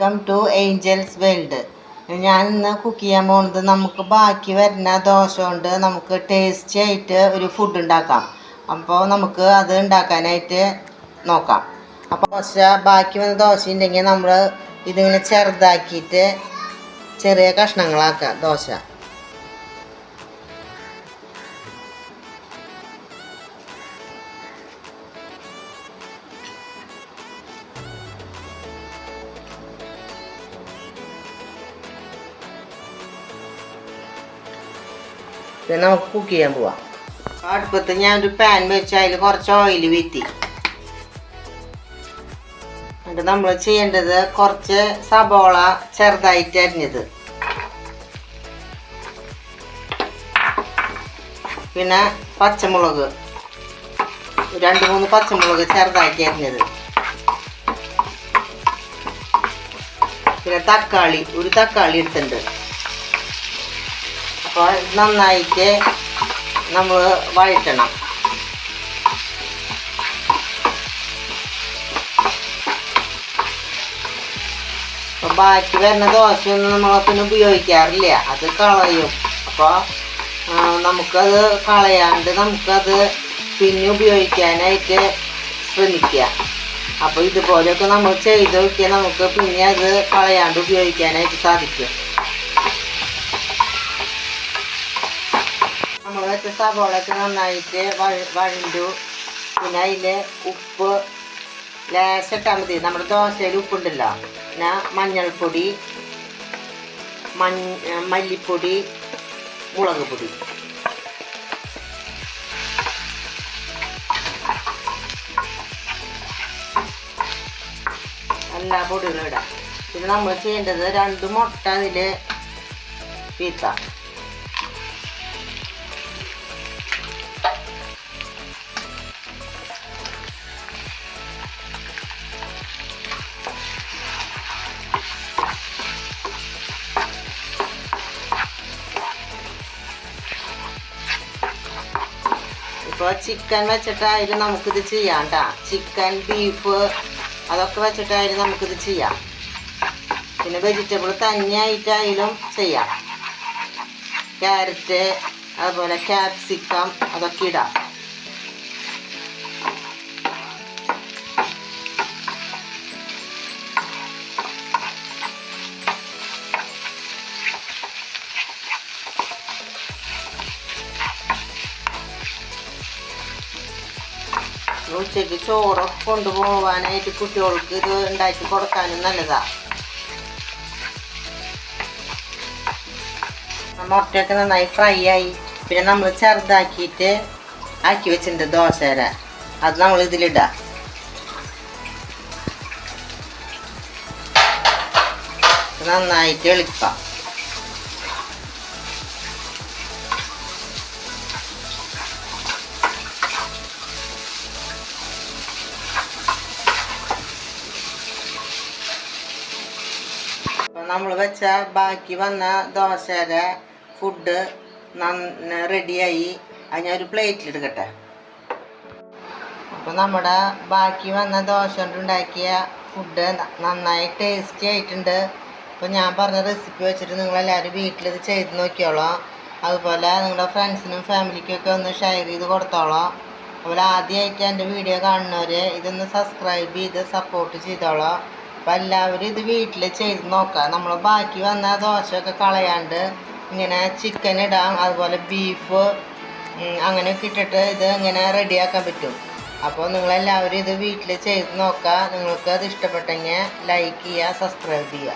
Welcome to Angeles world ഞാൻ ഇന്ന് cook ചെയ്യാൻ പോകുന്നത് നമുക്ക് ബാക്കി വരുന്ന ദോശ കൊണ്ട് നമുക്ക് ടേസ്റ്റി ആയിട്ട് ഒരു ഫുഡ് ഉണ്ടാക്കാം. അപ്പോൾ നമുക്ക് അത് ഉണ്ടാക്കാനായിട്ട് നോക്കാം. അപ്പോൾ ദോശ ബാക്കി വന്ന ദോശ ഉണ്ടെങ്കിൽ നമ്മൾ ഇതിങ്ങനെ ചെറുതാക്കിയിട്ട് ചെറിയ കഷ്ണങ്ങളാക്കാം ദോശ. നമുക്ക് കുക്ക് ചെയ്യാൻ പോവാം. അടുപ്പത്ത് ഞാൻ ഒരു പാൻ വെച്ച് അതിൽ കുറച്ച് ഓയിൽ വീറ്റി എന്നിട്ട് നമ്മൾ ചെയ്യേണ്ടത് കുറച്ച് സബോള ചെറുതായിട്ട് അരിഞ്ഞത്. പിന്നെ പച്ചമുളക്. രണ്ട് മൂന്ന് പച്ചമുളക് ചെറുതാക്കി അരിഞ്ഞത്. പിന്നെ തക്കാളി ഒരു തക്കാളി എടുത്തിട്ടുണ്ട്. അപ്പോൾ നന്നായിട്ട് നമ്മൾ വഴറ്റണം. അപ്പോൾ ബാക്കി വരുന്ന ദോശയൊന്നും നമ്മൾ പിന്നെ ഉപയോഗിക്കാറില്ല. അത് കളയും. അപ്പോൾ നമുക്കത് കളയാണ്ട് നമുക്കത് പിന്നെ ഉപയോഗിക്കാനായിട്ട് ശ്രമിക്കുക. അപ്പോൾ ഇതുപോലെയൊക്കെ നമ്മൾ ചെയ്ത് നോക്കിയാൽ നമുക്ക് പിന്നെ അത് കളയാണ്ട് ഉപയോഗിക്കാനായിട്ട് സാധിക്കും. വെച്ച സവോളയൊക്കെ നന്നായിട്ട് വഴ വഴണ്ടു. പിന്നെ അതിൽ ഉപ്പ് ലേശിട്ടാൽ മതി. നമ്മുടെ ദോശയിൽ ഉപ്പുണ്ടല്ലോ. പിന്നെ മഞ്ഞൾപ്പൊടി മഞ്ഞ മല്ലിപ്പൊടി മുളക് പൊടി. എല്ലാ പൊടികളും ഇടാം. പിന്നെ നമ്മൾ ചെയ്യേണ്ടത് രണ്ട് മുട്ട അതിൽ വീത്താം ഇപ്പോൾ ചിക്കൻ വെച്ചിട്ടായാലും നമുക്കിത് ചെയ്യാം കേട്ടോ ചിക്കൻ ബീഫ് അതൊക്കെ വെച്ചിട്ടായാലും നമുക്കിത് ചെയ്യാം. പിന്നെ വെജിറ്റബിൾ തന്നെയായിട്ടായാലും ചെയ്യാം. ക്യാരറ്റ് അതുപോലെ ക്യാപ്സിക്കം അതൊക്കെ ഇടാം. ഉച്ചയ്ക്ക് ചോറൊക്കെ കൊണ്ടുപോകാനായിട്ട് കുട്ടികൾക്ക് ഇത് ഉണ്ടാക്കി കൊടുക്കാനും നല്ലതാ. മുട്ടയൊക്കെ നന്നായി ഫ്രൈ ആയി. പിന്നെ നമ്മൾ ചെറുതാക്കിയിട്ട് ആക്കി വെച്ചിട്ടുണ്ട് ദോശര അത് നമ്മൾ ഇതിലിടാം. നന്നായിട്ട് എളുപ്പം. നമ്മൾ വെച്ച ബാക്കി വന്ന ദോശയുടെ ഫുഡ് നന്ന റെഡിയായി അത് ഞാൻ ഒരു പ്ലേറ്റിൽ എടുക്കട്ടെ. അപ്പോൾ നമ്മുടെ ബാക്കി വന്ന ദോശ കൊണ്ടുണ്ടാക്കിയ ഫുഡ് നന്നായി ടേസ്റ്റി ആയിട്ടുണ്ട്. അപ്പോൾ ഞാൻ പറഞ്ഞ റെസിപ്പി വെച്ചിട്ട് നിങ്ങളെല്ലാവരും വീട്ടിലിത് ചെയ്ത് നോക്കിയോളാം. അതുപോലെ നിങ്ങളുടെ ഫ്രണ്ട്സിനും ഫാമിലിക്കൊക്കെ ഒന്ന് ഷെയർ ചെയ്ത് കൊടുത്തോളാം. അതുപോലെ ആദ്യമായിട്ട് എന്റെ വീഡിയോ കാണുന്നവർ ഇതൊന്ന് സബ്സ്ക്രൈബ് ചെയ്ത് സപ്പോർട്ട് ചെയ്തോളാം. അപ്പം എല്ലാവരും ഇത് വീട്ടിൽ ചെയ്ത് നോക്കാം. നമ്മൾ ബാക്കി വന്ന ദോശയൊക്കെ കളയാണ്ട് ഇങ്ങനെ ചിക്കൻ ഇടാം അതുപോലെ ബീഫ് അങ്ങനെയൊക്കെ ഇട്ടിട്ട് ഇത് ഇങ്ങനെ റെഡിയാക്കാൻ പറ്റും. അപ്പോൾ നിങ്ങളെല്ലാവരും ഇത് വീട്ടിൽ ചെയ്ത് നോക്കുക നിങ്ങൾക്ക് അത് ഇഷ്ടപ്പെട്ടെങ്കിൽ ലൈക്ക് ചെയ്യുക സബ്സ്ക്രൈബ് ചെയ്യുക.